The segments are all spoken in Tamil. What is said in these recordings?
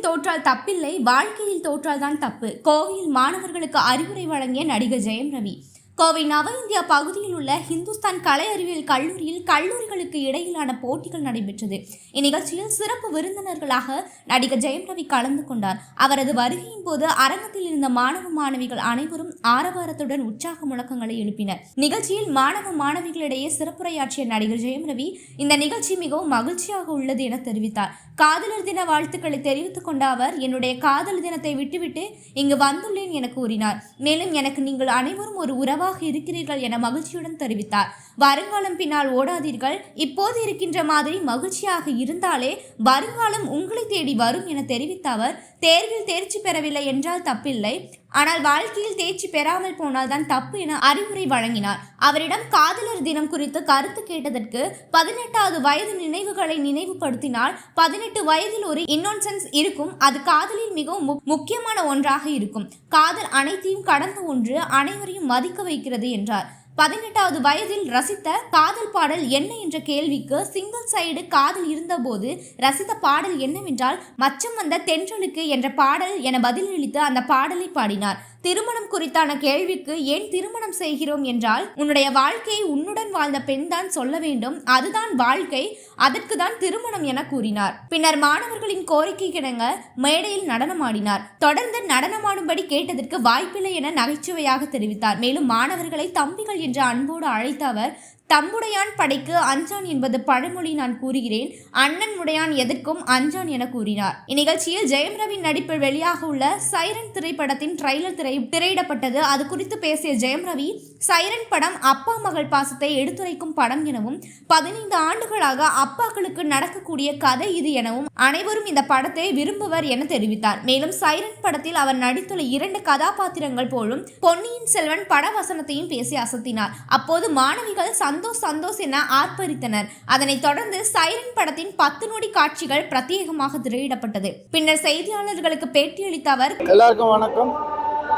தோற்றால் தப்பில்லை வாழ்க்கையில் தோற்றால் தான் தப்பு. கோவையில் மாணவர்களுக்கு அறிவுரை வழங்கிய நடிகர் ஜெயம் ரவி. கோவை நவ இந்தியா பகுதியில் உள்ள ஹிந்துஸ்தான் கலை அறிவியல் கல்லூரியில் கல்லூரிகளுக்கு இடையிலான போட்டிகள் நடைபெற்றது. இந்நிகழ்ச்சியில் சிறப்பு விருந்தினர்களாக நடிகர் ஜெயம் ரவி கலந்து கொண்டார். அவரது வருகையின் போது அரங்கத்தில் இருந்த மாணவ மாணவிகள் அனைவரும் ஆரவாரத்துடன் உற்சாக முழக்கங்களை எழுப்பினர். நிகழ்ச்சியில் மாணவ மாணவிகளிடையே சிறப்புரையாற்றிய நடிகர் ஜெயம் ரவி இந்த நிகழ்ச்சி மிகவும் மகிழ்ச்சியாக உள்ளது என தெரிவித்தார். காதலர் தின வாழ்த்துக்களை தெரிவித்துக் கொண்ட அவர் என்னுடைய காதல் தினத்தை விட்டுவிட்டு இங்கு வந்துள்ளேன் என கூறினார். மேலும் எனக்கு நீங்கள் அனைவரும் ஒரு உறவாக இருக்கிறீர்கள் என மகிழ்ச்சியுடன் தெரிவித்தார். வருங்காலம் பின்னால் ஓடாதீர்கள். இப்போது இருக்கின்ற மாதிரி மகிழ்ச்சியாக இருந்தாலே வருங்காலம் உங்களை தேடி வரும் என தெரிவித்த அவர் தேர்வில் தேர்ச்சி பெறவில்லை என்றால் தப்பில்லை. ஆனால் வாழ்க்கையில் தேர்ச்சி பெறாமல் போனால் தான் தப்பு என அறிவுரை வழங்கினார். அவரிடம் காதலர் தினம் குறித்து கருத்து கேட்டதற்கு பதினெட்டாவது வயது நினைவுகளை நினைவுபடுத்தினால் பதினெட்டு வயதில் ஒரு இன்னோன்சென்ஸ் இருக்கும். அது காதலில் மிகவும் முக்- முக்கியமான ஒன்றாக இருக்கும். காதல் அனைத்தையும் கடந்த ஒன்று அனைவரையும் மதிக்க வைக்கிறது என்றார். பதினெட்டாவது வயதில் ரசித்த காதல் பாடல் என்ன என்ற கேள்விக்கு சிங்கிள் சைடு காதல் இருந்தபோது ரசித்த பாடல் என்னவென்றால் மச்சம் வந்த தென்றலுக்கு என்ற பாடல் என பதிலளித்து அந்த பாடலை பாடினார். திருமணம் குறித்தான கேள்விக்கு ஏன் திருமணம் செய்கிறோம் என்றால் உன்னுடைய வாழ்க்கையை உன்னுடன் வாழ்ந்த பெண்தான் சொல்ல வேண்டும். அதுதான் வாழ்க்கை. அதற்கு தான் திருமணம் என கூறினார். பின்னர் மாணவர்களின் கோரிக்கை கிடங்க மேடையில் நடனமாடினார் தொடர்ந்து நடனமாடும்படி கேட்டதற்கு வாய்ப்பில்லை என நகைச்சுவையாக தெரிவித்தார். மேலும் மாணவர்களை தம்பிகள் என்ற அன்போடு அழைத்த அவர் தம்புடையான் படைக்கு அஞ்சான் என்பது பழமொழி நான் கூறுகிறேன். அண்ணன் உடையான் எதற்கும் அஞ்சான் என கூறினார். இந்நிகழ்ச்சியில் ஜெயம் ரவி நடிப்பில் வெளியாக உள்ள சைரன் திரைப்படத்தின் ட்ரைலர் திரை திரையிடப்பட்டது. அது குறித்து பேசிய ஜெயம் ரவி சைரன் படம் அப்பா மகள் பாசத்தை எடுத்துரைக்கும் படம் எனவும் பதினைந்து ஆண்டுகளாக அப்பாக்களுக்கு நடக்கக்கூடிய கதை இது எனவும் அனைவரும் இந்த படத்தை விரும்புவர் என தெரிவித்தார். மேலும் சைரன் படத்தில் அவர் நடித்துள்ள இரண்டு கதாபாத்திரங்கள் போலும் பொன்னியின் செல்வன் பட வசனத்தையும் பேசி அசத்தினார். அப்போது மாணவிகள் சந்தோஷ் சந்தோஷ் என ஆர்ப்பரித்தனர். அதனைத் தொடர்ந்து சைரன் படத்தின் பத்து நொடி காட்சிகள் பிரத்யேகமாக திரையிடப்பட்டது. பின்னர் செய்தியாளர்களுக்கு பேட்டியளித்த அவர் எல்லாருக்கும் வணக்கம்.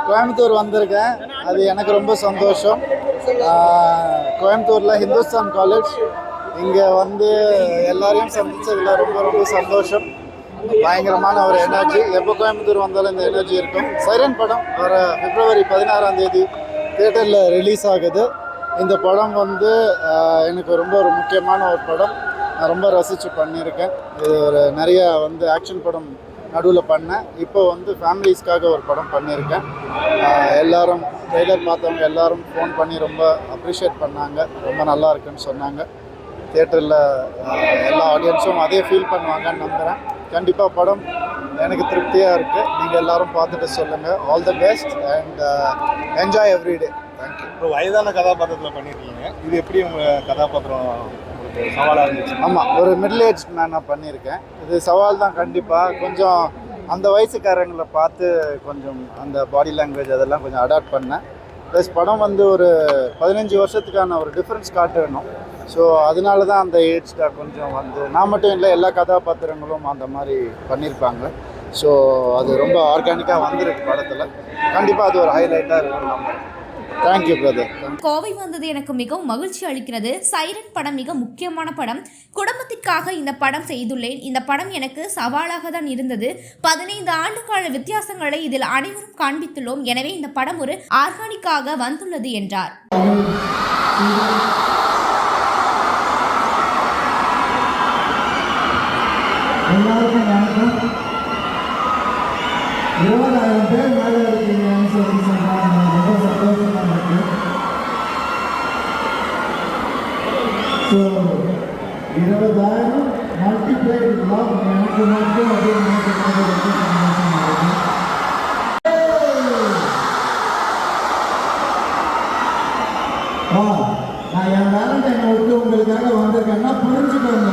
கோயம்புத்தூர் வந்திருக்கேன். அது எனக்கு ரொம்ப சந்தோஷம். கோயம்புத்தூரில் ஹிந்துஸ்தான் காலேஜ் இங்கே வந்து எல்லாரையும் சந்தித்ததில் ரொம்ப ரொம்ப சந்தோஷம். பயங்கரமான ஒரு எனர்ஜி எப்போ கோயம்புத்தூர் வந்தாலும் இந்த எனர்ஜி இருக்கும். சைரன் படம் வர பிப்ரவரி பதினாறாம் தேதி தியேட்டரில் ரிலீஸ் ஆகுது. இந்த படம் வந்து எனக்கு ரொம்ப ஒரு முக்கியமான ஒரு படம். நான் ரொம்ப ரசித்து பண்ணியிருக்கேன். இது ஒரு நிறைய வந்து ஆக்ஷன் படம் நடுவில் பண்ணேன். இப்போ வந்து ஃபேமிலிஸ்க்காக ஒரு படம் பண்ணியிருக்கேன். எல்லாரும் ட்ரெய்லர் பார்த்தவங்க எல்லாரும் ஃபோன் பண்ணி ரொம்ப அப்ரிஷியேட் பண்ணாங்க. ரொம்ப நல்லா இருக்குன்னு சொன்னாங்க. தேட்டரில் எல்லா ஆடியன்ஸும் அதே ஃபீல் பண்ணுவாங்கன்னு நம்புகிறேன் கண்டிப்பாக படம் எனக்கு திருப்தியாக இருக்குது நீங்கள் எல்லாரும் பார்த்துட்டு சொல்லுங்கள் all the best and enjoy every day இப்போ வயதான கதாபாத்திரத்தில் பண்ணியிருக்கீங்க இது எப்படி உங்கள் கதாபாத்திரம் சவாலாக இருந்துச்சு? ஆமாம் ஒரு மிடில் ஏஜ் மேனாக பண்ணியிருக்கேன் இது சவால் தான் கண்டிப்பாக கொஞ்சம் அந்த வயசுக்காரங்களை பார்த்து கொஞ்சம் அந்த பாடி லாங்குவேஜ் அதெல்லாம் கொஞ்சம் அடாப்ட் பண்ணேன். ப்ளஸ் படம் வந்து ஒரு பதினஞ்சு வருஷத்துக்கான ஒரு டிஃப்ரென்ஸ் காட்டணும். ஸோ அதனால தான் அந்த ஏஜ்டாக கொஞ்சம் வந்து நான் மட்டும் இல்லை எல்லா கதாபாத்திரங்களும் அந்த மாதிரி பண்ணியிருப்பாங்க ஸோ அது ரொம்ப ஆர்கானிக்காக வந்திருக்கு படத்தில். கண்டிப்பாக அது ஒரு ஹைலைட்டாக இருக்கும் நம்ம. தேங்க்யூ பிரதர் கோவை வந்தது எனக்கு மிகவும் மகிழ்ச்சி அளிக்கிறது. சைரன் படம் மிக முக்கியமான படம். குடும்பத்திற்காக இந்த படம் செய்துள்ளேன். இந்த படம் எனக்கு சவாலாக தான் இருந்தது. பதினைந்து ஆண்டுகால வித்தியாசங்களை இதில் அனைவரும் காண்பித்துள்ளோம். எனவே இந்த படம் ஒரு ஆர்கானிக்காக வந்துள்ளது என்றார். எல்லாருக்கும் வணக்கம். இருபதாயிரம் மல்டிப்ளை லவ் எனக்கு மட்டும் அப்படின்னு நினைக்கும் ரொம்ப சந்தோஷமா இருக்கு வா நான் என் வேலண்டைனை விட்டு உங்களுக்காக வந்திருக்கேன்னா புரிஞ்சுக்கோங்க.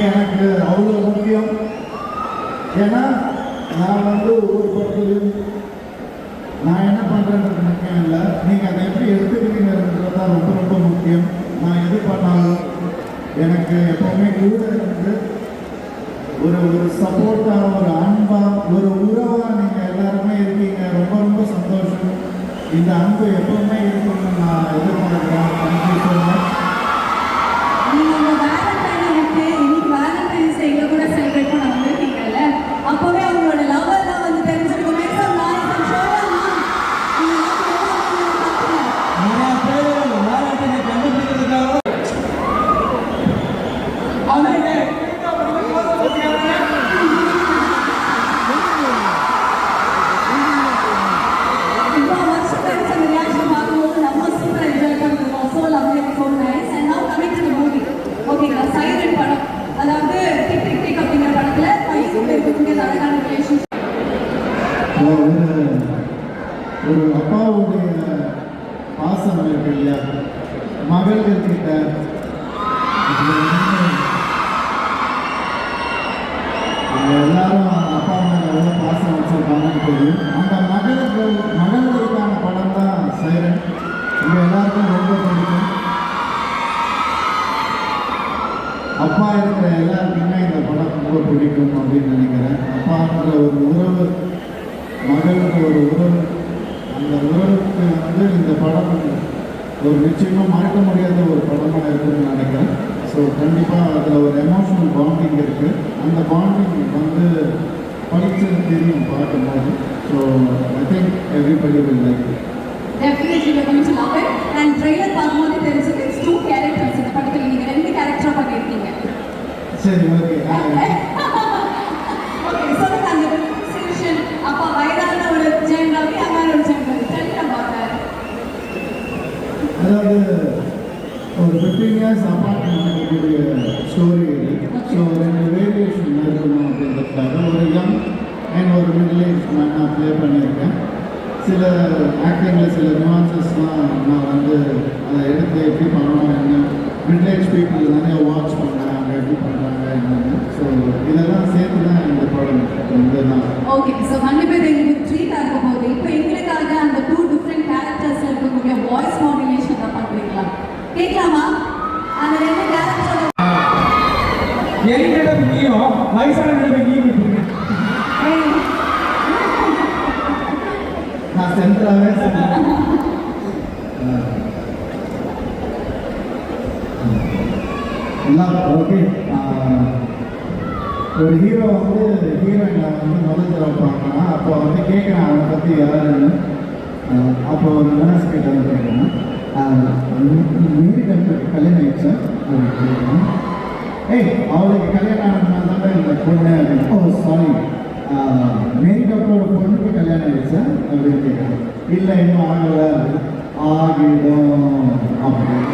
எனக்கு இருக்குது அந்த பாண்டிங் வந்து படிச்சது தெரியும் பார்க்கும்போது so I think everybody will like it. And trailer பார்க்கும்போது தெரிஞ்சது இட்ஸ் டூ கேரக்டர்ஸ் இந்த படத்தில் நீங்கள் ரெண்டு பண்ணியிருக்கீங்க. சரி ஓகே சொல்லுங்க அந்த டிஃபரன்சியேஷன் அப்பா வயதான ஒரு ஜெயம் ரவி அம்மான ஒரு ஜெயம் ரவி டெல்லில் பார்த்தேன் அதாவது ஒரு ஃபிஃப்டீன் இயர்ஸ் அப்பார்ட் நடக்கக்கூடிய ஸ்டோரி ஸோ ரெண்டு வேரியேஷன் இருக்கணும் அப்படின்றதுக்காக ஒரு யங் அண்ட் ஒரு மிடில் ஏஜ் நான் ப்ளே பண்ணியிருக்கேன். சில ஆக்டிங்கில் சில நியூவான்சஸ்லாம் நான் வந்து அதை எடுத்து எப்படி பண்ணணும் என்ன மிடில் ஏஜ் பீப்புள் நிறைய வாட்ச் பண்ணுறாங்க எப்படி பண்ணுறாங்க என்னன்னு. ஸோ இதெல்லாம் சேர்த்து தான் இந்த படம் வந்து நான் ஓகே ஸோ கண்டிப்பாக இது எங்களுக்கு ட்ரீட் ஆகும் போது இப்போ எங்களுக்காக அந்த டூ டிஃப்ரெண்ட் கேரக்டர்ஸ் இருக்கக்கூடிய வாய்ஸ் கேட்கலாமா? அந்த ரெண்டு கேரக்டரோட எங்கிட்ட நீயும் வயசான நீயும் நான் சொன்னேன் ஓகே ஒரு ஹீரோ வந்து ஹீரோயினை வந்து முதல் தடவை அப்போ வந்து கேட்குறேன் அவனை பற்றி யாருன்னு. அப்போ ஒரு நர்ஸ் கிட்ட வந்து கேட்குறேன் மீறி டாக்டருக்கு கல்யாணம் ஆயிடுச்சா? ஏய் அவளுக்கு கல்யாணம் ஆனதுனால தான் இந்த பொண்ணு அப்படின்னு. ஓ சாரி டாக்டரோட பொண்ணுக்கு கல்யாணம் ஆயிடுச்சா? அப்படின்னு கேட்குறேன் இல்லை இன்னும் ஆகலை. ஆகிடும். அப்படின்னு.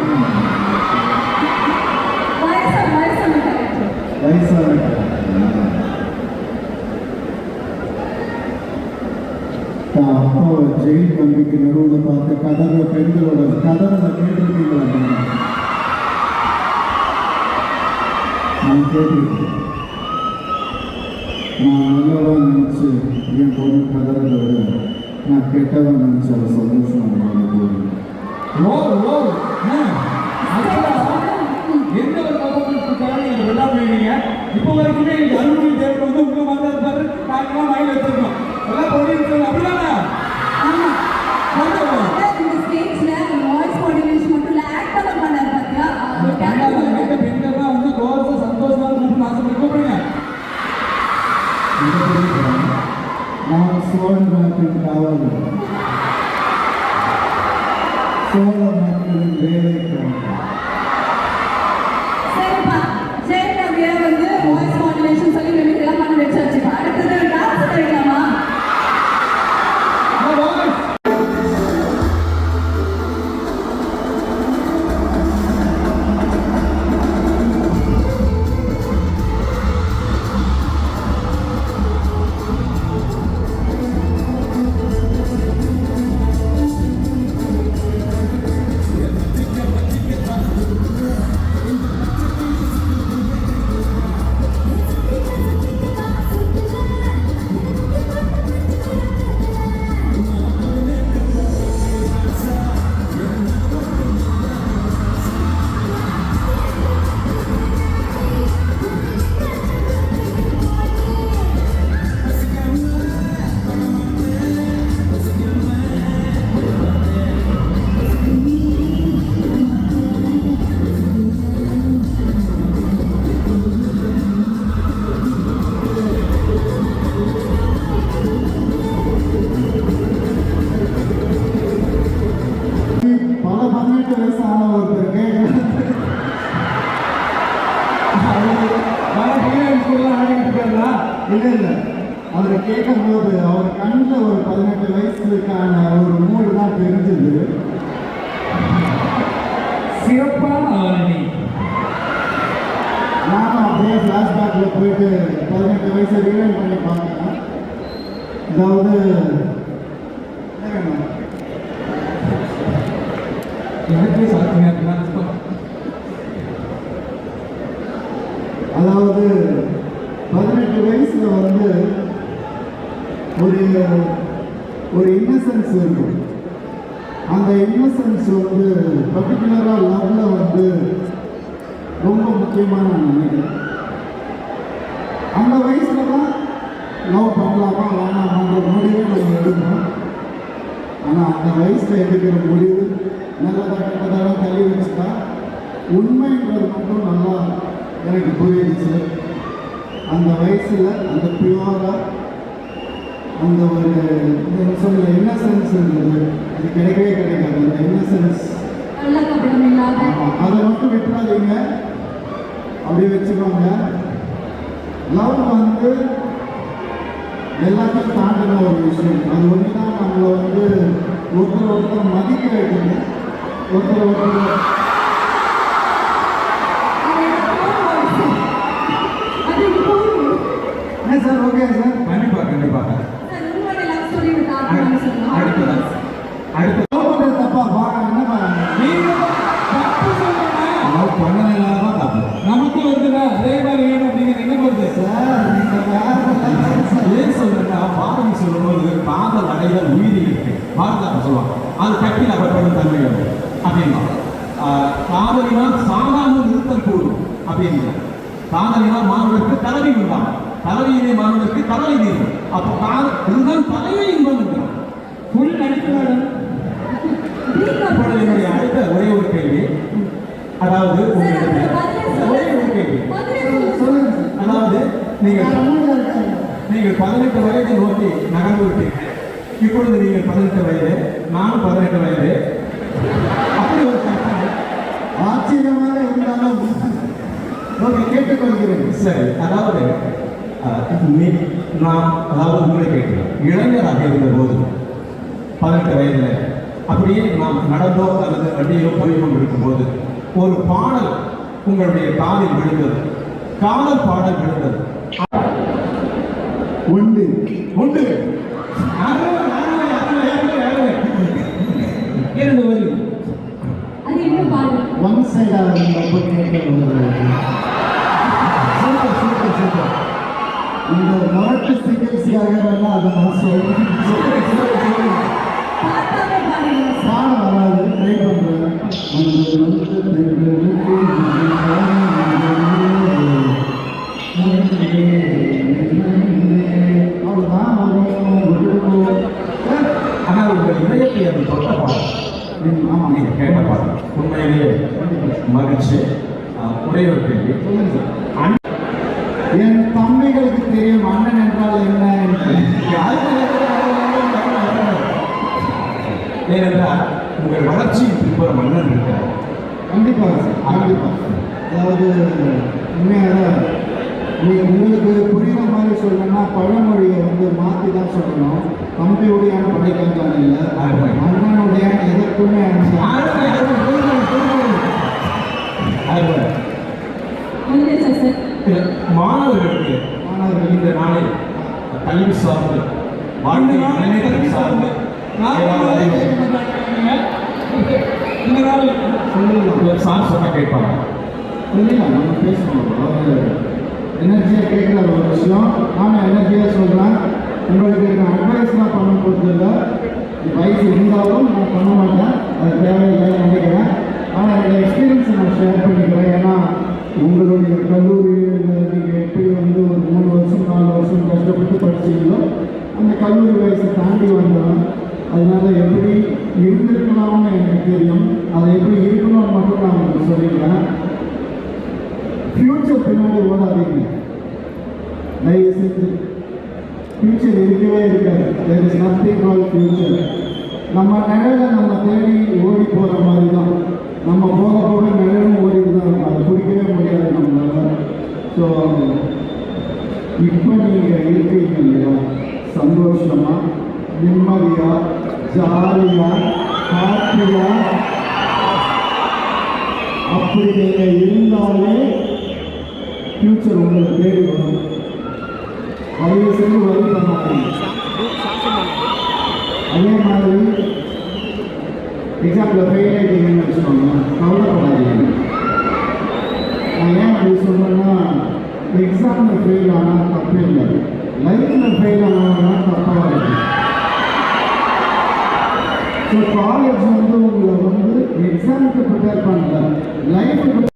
வயசான வயசான கேரக்டர் வயசான தான் அப்பாவை ஜெயில் கல்விக்கு நடுவில் பார்த்து கதற பெண்களோட கதறதை கேட்டிருக்கீங்களா? நீங்க? நான் கேட்டிருக்கேன். நான் நல்லவன் நினச்சி என் பொண்ணு கதறதை விட நான் கெட்டவன் நினச்ச ஒரு சந்தோஷம் எந்த ஒரு போயிருக்கீங்க இப்போ வரைக்குமே எனக்கு தேவை வந்து உங்க மாதிரி இருப்பாரு. நாங்களாம் வச்சிருக்கோம். நான் சோழ நாட்டின் காவலர். அந்த இன்னசென்ஸ் வந்து பர்டிகுலராக லவ்வில் வந்து ரொம்ப முக்கியமான நினைக்கிறேன் அந்த வயசில் தான் லவ் பண்ணலாமா வேணாமான்ற முடிவை நம்ம எடுக்கணும். ஆனால் அந்த வயசில் எடுக்கிற முடிவு நல்லதாக கெட்டதாக தள்ளி வச்சுட்டா உண்மைன்றது மட்டும் நல்லா எனக்கு புரியுது அந்த வயசில் அந்த பியூராக அந்த ஒரு சொல்ல இன்னசென்ஸ் இருந்தது? அது கிடைக்கவே கிடைக்காது. அந்த இன்னசென்ஸ் அதை மட்டும் விட்டுறாதீங்க. அப்படியே வச்சுக்கோங்க. லவ் வந்து எல்லாத்தையும் தாண்டின ஒரு விஷயம். அது ஒன்று தான் நம்மளை வந்து ஒருத்தர் ஒருத்தர் மதிக்க வைக்கணும் ஒருத்தர் ஒருத்தர் அது போதும் என்ன சார் ஓகே சார் கண்டிப்பா கண்டிப்பாக சார் உங்களுடைய லவ் ஸ்டோரி வித் ஆத்மான்னு அடுத்ததா சொல்லுங்க அடுத்த லவ் பண்ணுறது தப்பா பாருங்க என்ன பாருங்க நீங்க தப்பு சொல்றீங்க. லவ் பண்ணலாம் தான் தப்பு நமக்கு வருதுல அதே மாதிரி வேணும் அப்படிங்கிற என்ன வருது சார் நீங்கள் வேற ஏன் சொல்றேன்னா பாரதி சொல்லும்போது காதல் அடைதல் உயிரி இருக்கு பாரதாட்ட சொல்லுவாங்க அது கட்டில் அகப்படும் தன்மை உண்டு அப்படின்னா ஆஹ், காதலினால் சாகாமல் நிறுத்தல் கூடும் அப்படிங்கிறார் காதலினால் மாணவருக்கு தலைவி உண்டாம் தலைவியிலே மாணவருக்கு தலைவி தீரும் அப்போ காதல் இதுதான் தலைவி இன்பம் என்கிறார் ஃபுல் நடிக்கிறாரு இப்பொழுது என்னுடைய அடுத்த ஒரே ஒரு கேள்வி அதாவது உங்களிடத்தில் ஒரே ஒரு கேள்வி சொல்லுங்க சார் அதாவது நீங்கள் அமைதியா இருக்காங்க. நீங்கள் பதினெட்டு வயதை நோக்கி நகர்ந்து விட்டீர்கள் இப்பொழுது நீங்கள் பதினெட்டு வயது நான் பதினெட்டு வயது. அப்படி ஒரு கற்பனை. ஆச்சரியமாக இருந்தாலும் ஓகே கேட்டுக்கொள்கிறேன். சரி அதாவது நீ- நான் அதாவது உங்களை கேட்கிறேன் இளைஞராக இருந்த போது பதினெட்டு வயதில் அப்படியே நாம் நடந்தோ அல்லது வண்டியிலோ போய் கொண்டிருக்கும் போது ஒரு பாடல் உங்களுடைய காதில் விழுந்தது. காதல் பாடல் விழுந்தது. உண்டு. உண்டு. இரண்டு வரி ஒன் கேட்க ஒரு சூப்பர் சூப்பர் சூப்பர். இந்த மரட்டு சிகிச்சையாக அதை நான் சொல்றேன் பார்த்தாவே பாடுங்க பாட வராது ட்ரை பண்ணுறேன் அவ்வளோதான் வரும் ஆனால் உங்கள் இதயத்தை அது தொட்ட பாடல் ஆமாம் நீங்க கேட்ட பாடல் உண்மையிலேயே மகிழ்ச்சி அஹ், ஒரே ஒரு கேள்வி சொல்லுங்க சார் என் தம்பிகளுக்கு தெரியும் அண்ணன் என்றால் என்ன என்று யாருக்கு ஏனென்றால் உங்கள் வளர்ச்சியின் பின்புறம் மன்னன் இருக்கிறார் கண்டிப்பாக சார் கண்டிப்பாக அதாவது உண்மையாக நீங்கள் உங்களுக்கு புரியுற மாதிரி சொல்லணும்னா பழமொழியை வந்து மாற்றி தான் சொல்லணும் தம்பியுடையான படைக்கல்தான் இல்லை அருமை. அண்ணனுடைய எதற்குமே அண்ணன் அருமை, அருமை, புரிகிறது, புரிகிறது. அருமை. வந்துருச்சா சார் இது மாணவர்களுக்கு மாணவர்கள் இந்த நாளில் கல்வி சார்ந்து வாழ்க்கை முன்னேற்றம் சார்ந்து இந்த நாள் ஒரு சார் கேட்பாங்க. சொல்லலாம் நம்ம பேசணும் எனர்ஜியாக கேட்குற ஒரு விஷயம். நானும் எனர்ஜியாக சொல்கிறேன் உங்களுக்கு நான் அட்வைஸ்லாம் பண்ண போகிறது இல்லை வயசு இருந்தாலும் நான் பண்ண மாட்டேன். அது தேவையில்லைன்னு நினைக்கிறேன். ஆனால் என்னோட எக்ஸ்பீரியன்ஸை நான் ஷேர் பண்ணிக்கிறேன். ஏன்னா உங்களுடைய கல்லூரியில் நீங்கள் எப்படி வந்து ஒரு மூணு வருஷம் நாலு வருஷம் கஷ்டப்பட்டு படிச்சீங்களோ அந்த கல்லூரி வயசை தாண்டி வந்தோம் அதனால எப்படி இருந்திருக்கலாம்னு எனக்கு தெரியும். அதை எப்படி இருக்கணும்னு மட்டும் நான் உங்களுக்கு சொல்லிக்கிறேன். ஃப்யூச்சர் பின்னாடி ஓடாதீங்க தயவு செஞ்சு. ஃப்யூச்சர் இருக்கவே இருக்காது. There is nothing call future நம்ம நிழலை நம்ம தேடி ஓடி போகிற மாதிரி தான் நம்ம போக போக நிழலும் ஓடிட்டு தான் இருக்கும் அதை பிடிக்கவே முடியாது நம்மளால ஸோ இப்போ நீங்கள் இருக்கீங்க இல்லையா சந்தோஷமாக நிம்மதியாக ஜாலியாக ஹாப்பியாக அப்படி நீங்கள் இருந்தாலே ஃப்யூச்சர் உங்களுக்கு தேடி வரும். தயவு செஞ்சு வரி பண்ணாதீங்க அதே மாதிரி எக்ஸாம்பிள் ஃபெயில் ஆகிட்டீங்கன்னு ಗೆ ಪ್ರಿಪೇರ್ ಮಾಡ್ತಾರೆ ಲೈಫ್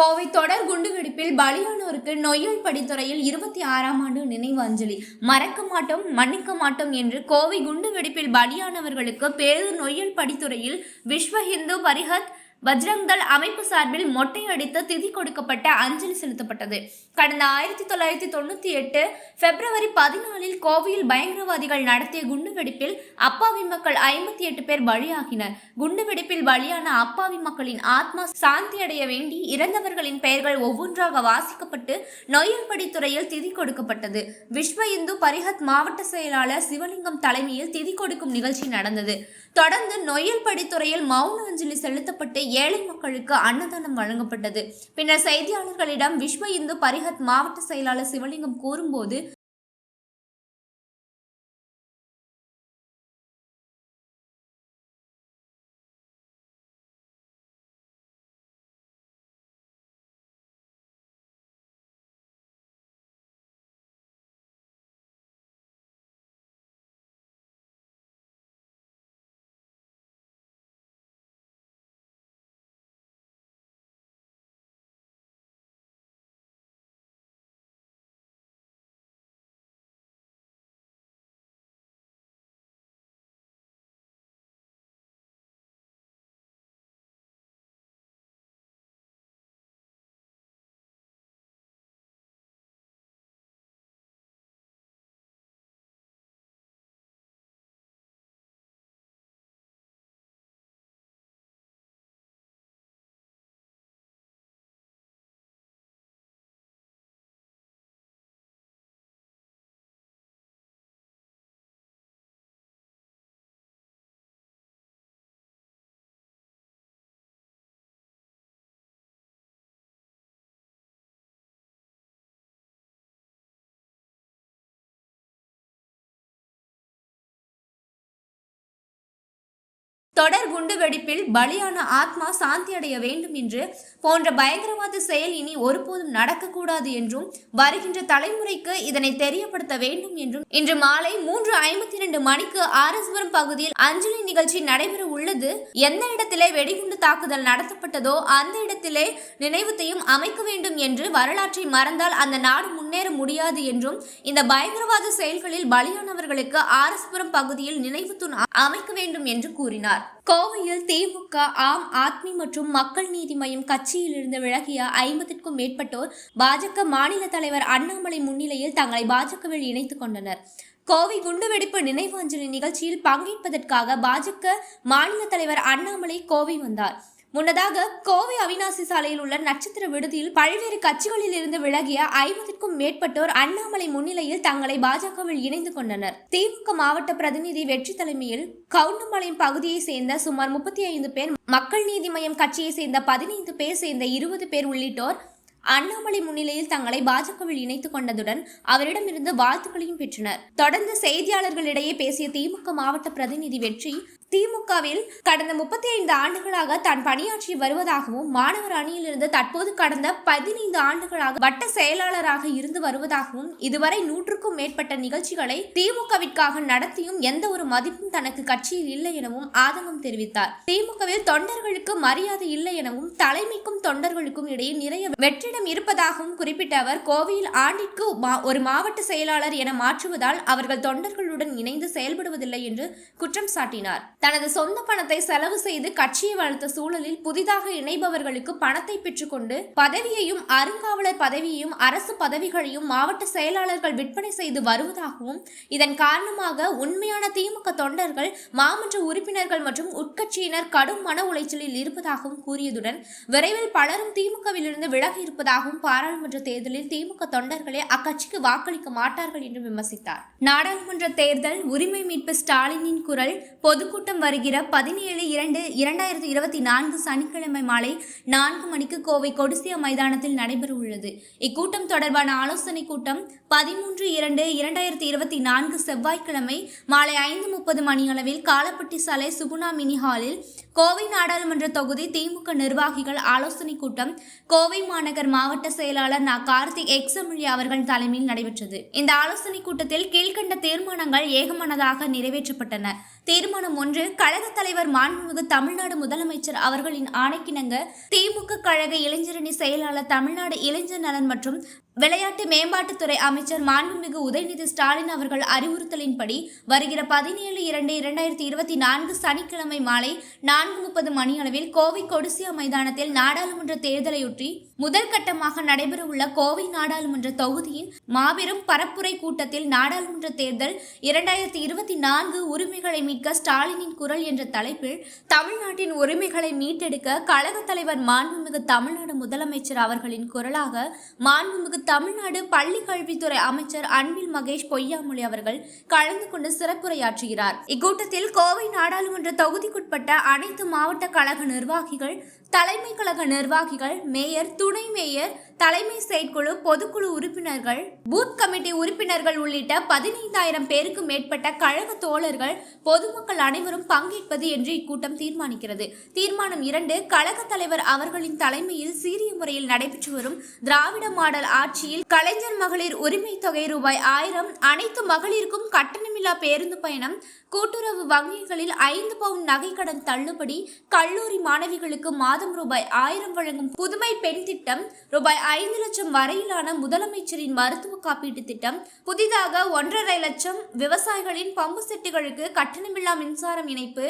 கோவை தொடர் குண்டுவெடிப்பில் பலியானோருக்கு நொய்யல் படித்துறையில் இருபத்தி ஆறாம் ஆண்டு நினைவு அஞ்சலி. மறக்க மாட்டோம் மன்னிக்க மாட்டோம் என்று கோவை குண்டுவெடிப்பில் பலியானவர்களுக்கு பேரு நொய்யல் படித்துறையில் விஸ்வ ஹிந்து பரிஹத் பஜ்ரங்தள் அமைப்பு சார்பில் மொட்டை அடித்து திதி கொடுக்கப்பட்ட அஞ்சலி செலுத்தப்பட்டது. கடந்த ஆயிரத்தி தொள்ளாயிரத்தி தொண்ணூற்றி எட்டு பிப்ரவரி பதினாலில் கோவையில் பயங்கரவாதிகள் நடத்திய குண்டுவெடிப்பில் அப்பாவி மக்கள் ஐம்பத்தி எட்டு பேர் பலியாகினர். குண்டுவெடிப்பில் பலியான அப்பாவி மக்களின் ஆத்மா சாந்தி அடைய வேண்டி இறந்தவர்களின் பெயர்கள் ஒவ்வொன்றாக வாசிக்கப்பட்டு நொயல்படி துறையில் திதி கொடுக்கப்பட்டது. விஸ்வ இந்து பரிஹத் மாவட்ட செயலாளர் சிவலிங்கம் தலைமையில் திதி கொடுக்கும் நிகழ்ச்சி நடந்தது. தொடர்ந்து நொயல்படி துறையில் மௌன அஞ்சலி செலுத்தப்பட்டு ஏழை மக்களுக்கு அன்னதானம் வழங்கப்பட்டது. பின்னர் செய்தியாளர்களிடம் விஸ்வ இந்து பரிஹத் மாவட்ட செயலாளர் சிவலிங்கம் கூறும்போது தொடர் குண்டுவெடிப்பில் பலியான ஆத்மா சாந்தியடைய வேண்டும் என்று போன்ற பயங்கரவாத செயல் இனி ஒருபோதும் நடக்கக்கூடாது என்றும் வருகின்ற தலைமுறைக்கு இதனை தெரியப்படுத்த வேண்டும் என்றும் இன்று மாலை மூன்று ஐம்பத்தி இரண்டு மணிக்கு ஆரஸ்புரம் பகுதியில் அஞ்சலி நிகழ்ச்சி நடைபெற உள்ளது. எந்த இடத்திலே வெடிகுண்டு தாக்குதல் நடத்தப்பட்டதோ அந்த இடத்திலே நினைவுத்தையும் அமைக்க வேண்டும் என்று வரலாற்றை மறந்தால் அந்த நாடு முன்னேற முடியாது என்றும் இந்த பயங்கரவாத செயல்களில் பலியானவர்களுக்கு ஆரஸ்புரம் பகுதியில் நினைவு தூண் அமைக்க வேண்டும் என்று கூறினார். கோவையில் திமுக ஆம் ஆத்மி மற்றும் மக்கள் நீதி மய்யம் கட்சியிலிருந்து விலகிய ஐம்பத்திற்கும் மேற்பட்டோர் பாஜக மாநில தலைவர் அண்ணாமலை முன்னிலையில் தங்களை பாஜகவில் இணைத்துக் கொண்டனர். கோவை குண்டுவெடிப்பு நினைவு அஞ்சலி நிகழ்ச்சியில் பங்கேற்பதற்காக பாஜக மாநில தலைவர் அண்ணாமலை கோவை வந்தார். முன்னதாக கோவை அவினாசி சாலையில் உள்ள நட்சத்திர விடுதியில் பல்வேறு கட்சிகளில் இருந்து விலகிய ஐம்பதுக்கும் மேற்பட்டோர் அண்ணாமலை முன்னிலையில் தங்களை பாஜகவில் இணைந்து கொண்டனர். திமுக மாவட்ட பிரதிநிதி வெற்றி தலைமையில் கவுண்டம்பாளையம் பகுதியை சேர்ந்த சுமார் முப்பத்தி ஐந்து பேர் மக்கள் நீதி மய்யம் கட்சியை சேர்ந்த பதினைந்து பேர் சேர்ந்த இருபது பேர் உள்ளிட்டோர் அண்ணாமலை முன்னிலையில் தங்களை பாஜகவில் இணைத்துக் கொண்டதுடன் அவரிடமிருந்து வாழ்த்துக்களையும் பெற்றனர். தொடர்ந்து செய்தியாளர்களிடையே பேசிய திமுக மாவட்ட பிரதிநிதி வெற்றி திமுகவில் கடந்த முப்பத்தி ஐந்து ஆண்டுகளாக தான் பணியாற்றி வருவதாகவும் மாணவர் அணியிலிருந்து தற்போது கடந்த பதினைந்து ஆண்டுகளாக வட்ட செயலாளராக இருந்து வருவதாகவும் இதுவரை நூற்றுக்கும் மேற்பட்ட நிகழ்ச்சிகளை திமுகவிற்காக நடத்தியும் எந்த ஒரு மதிப்பும் தனக்கு கட்சியில் இல்லை எனவும் ஆதங்கம் தெரிவித்தார். திமுகவில் தொண்டர்களுக்கு மரியாதை இல்லை எனவும் தலைமைக்கும் தொண்டர்களுக்கும் இடையே நிறைய வெற்றிடம் இருப்பதாகவும் குறிப்பிட்ட அவர் கோவையில் ஆண்டிற்கு மா- ஒரு மாவட்ட செயலாளர் என மாற்றுவதால் அவர்கள் தொண்டர்களுடன் இணைந்து செயல்படுவதில்லை என்று குற்றம் சாட்டினார். தனது சொந்த பணத்தை செலவு செய்து கட்சியை வளர்த்த சூழலில் புதிதாக இணைபவர்களுக்கு பணத்தை பெற்றுக்கொண்டு பதவியையும் அருங்காவலர் பதவியையும் அரசு பதவிகளையும் மாவட்ட செயலாளர்கள் விற்பனை செய்து வருவதாகவும் இதன் காரணமாக உண்மையான திமுக தொண்டர்கள் மாமன்ற உறுப்பினர்கள் மற்றும் உட்கட்சியினர் கடும் மன உளைச்சலில் இருப்பதாகவும் கூறியதுடன் விரைவில் பலரும் திமுகவிலிருந்து விலகி இருப்பதாகவும் பாராளுமன்ற தேர்தலில் திமுக தொண்டர்களே அக்கட்சிக்கு வாக்களிக்க மாட்டார்கள் என்று விமர்சித்தார். நாடாளுமன்ற தேர்தல் உரிமை மீட்பு ஸ்டாலினின் குரல் பொதுக்கூட்டம் வருகிற பதினேழு இரண்டு இரண்டாயிரத்தி இருபத்தி நான்கு சனிக்கிழமை மாலை நான்கு மணிக்கு கோவை கொடிசியா மைதானத்தில் நடைபெறவுள்ளது. இக்கூட்டம் தொடர்பான ஆலோசனை கூட்டம் பதிமூன்று இரண்டு இரண்டாயிரத்தி இருபத்தி நான்கு செவ்வாய்க்கிழமை மாலை ஐந்து முப்பது மணியளவில் காலப்பட்டி சாலை சுகுணா மினி ஹாலில் கோவை நாடாளுமன்ற தொகுதி திமுக நிர்வாகிகள் ஆலோசனை கூட்டம் கோவை மாநகர் மாவட்ட செயலாளர் நா. கார்த்திக் எக்ஸமிழி அவர்கள் தலைமையில் நடைபெற்றது. இந்த ஆலோசனை கூட்டத்தில் கீழ்கண்ட தீர்மானங்கள் ஏகமனதாக நிறைவேற்றப்பட்டன. தீர்மானம் ஒன்று கழக தலைவர் மாண்புமிகு தமிழ்நாடு முதலமைச்சர் அவர்களின் ஆணைக்கிணங்க திமுக கழக இளைஞரணி செயலாளர் தமிழ்நாடு இளைஞர் நலன் மற்றும் விளையாட்டு மேம்பாட்டுத்துறை அமைச்சர் மாண்புமிகு உதயநிதி ஸ்டாலின் அவர்கள் அறிவுறுத்தலின்படி வருகிற பதினேழு இரண்டு இரண்டாயிரத்தி இருபத்தி நான்கு சனிக்கிழமை மாலை நான்கு முப்பது மணியளவில் கோவை கொடிசியா மைதானத்தில் நாடாளுமன்ற தேர்தலையொட்டி முதல் கட்டமாக நடைபெறவுள்ள கோவை நாடாளுமன்ற தொகுதியின் மாபெரும் பரப்புரை கூட்டத்தில் நாடாளுமன்ற தேர்தல் இரண்டாயிரத்தி இருபத்தி நான்கு உரிமைகளை மீட்க ஸ்டாலினின் குரல் என்ற தலைப்பில் தமிழ்நாட்டின் உரிமைகளை மீட்டெடுக்க கழக தலைவர் மாண்புமிகு தமிழ்நாடு முதலமைச்சர் அவர்களின் குரலாக மாண்புமிகு தமிழ்நாடு பள்ளி கல்வித்துறை அமைச்சர் அன்பில் மகேஷ் பொய்யாமொழி அவர்கள் கலந்து கொண்டு சிறப்புரையாற்றுகிறார். இக்கூட்டத்தில் கோவை நாடாளுமன்ற தொகுதிக்குட்பட்ட அனைத்து மாவட்ட கழக நிர்வாகிகள் தலைமை கழக நிர்வாகிகள் மேயர் துணை மேயர் தலைமை செயற்குழு பொதுக்குழு உறுப்பினர்கள் பூத் கமிட்டி உறுப்பினர்கள் உள்ளிட்ட பதினைந்தாயிரம் பேருக்கு மேற்பட்ட கழக தோழர்கள் பொதுமக்கள் அனைவரும் பங்கேற்பது என்று இக்கூட்டம் தீர்மானிக்கிறது. தீர்மானம் இரண்டு கழக தலைவர் அவர்களின் தலைமையில் சீரிய முறையில் நடைபெற்று வரும் திராவிட மாடல் ஆட்சியில் கலைஞர் மகளிர் உரிமை தொகை ரூபாய் ஆயிரம் அனைத்து மகளிருக்கும் கட்டணமில்லா பேருந்து பயணம் கூட்டுறவு வங்கிகளில் ஐந்து பவுன் கடன் தள்ளுபடி கல்லூரி மாணவிகளுக்கு மாதம் ரூபாய் ஆயிரம் வழங்கும் புதுமை பெண் திட்டம் ரூபாய் ஐந்து லட்சம் வரையிலான முதலமைச்சரின் மருத்துவ காப்பீட்டு திட்டம். புதிதாக ஒன்றரை லட்சம் விவசாயிகளின் பம்பு செட்டுகளுக்கு கட்டணமில்லா மின்சாரம் இணைப்பு.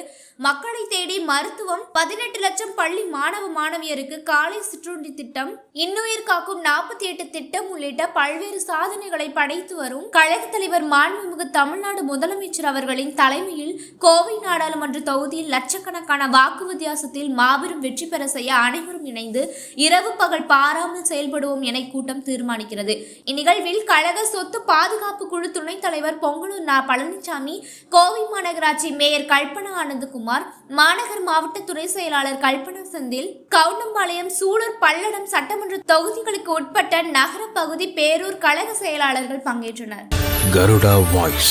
மக்களை தேடி மருத்துவம் பதினெட்டு லட்சம் பள்ளி மாணவ மாணவியருக்கு காலை சிற்றுண்டி திட்டம். இன்னுயிர் காக்கும் நாற்பத்தி எட்டு திட்டம் உள்ளிட்ட பல்வேறு சாதனைகளை படைத்து வரும் கழக தலைவர் மாண்புமிகு தமிழ்நாடு முதலமைச்சர் அவர்களின் தலைமையில் கோவை நாடாளுமன்ற தொகுதியில் லட்சக்கணக்கான வாக்கு வித்தியாசத்தில் மாபெரும் வெற்றி பெற செய்ய அனைவரும் இணைந்து இரவு பகல் பாராமல் செயல்படுவோம் என கூட்டம் தீர்மானிக்கிறது. இந்நிகழ்வில் கழக சொத்து பாதுகாப்பு குழு துணைத் தலைவர் பொங்கலூர் நா பழனிசாமி கோவை மாநகராட்சி மேயர் கல்பனா ஆனந்தகுமார் மாநகர் மாவட்ட துணை செயலாளர் கல்பனா செந்தில் கவுண்டம்பாளையம் சூலூர் பல்லடம் சட்டமன்ற தொகுதிகளுக்கு உட்பட்ட நகர பகுதி பேரூர் கழக செயலாளர்கள் பங்கேற்றனர். Garuda Voice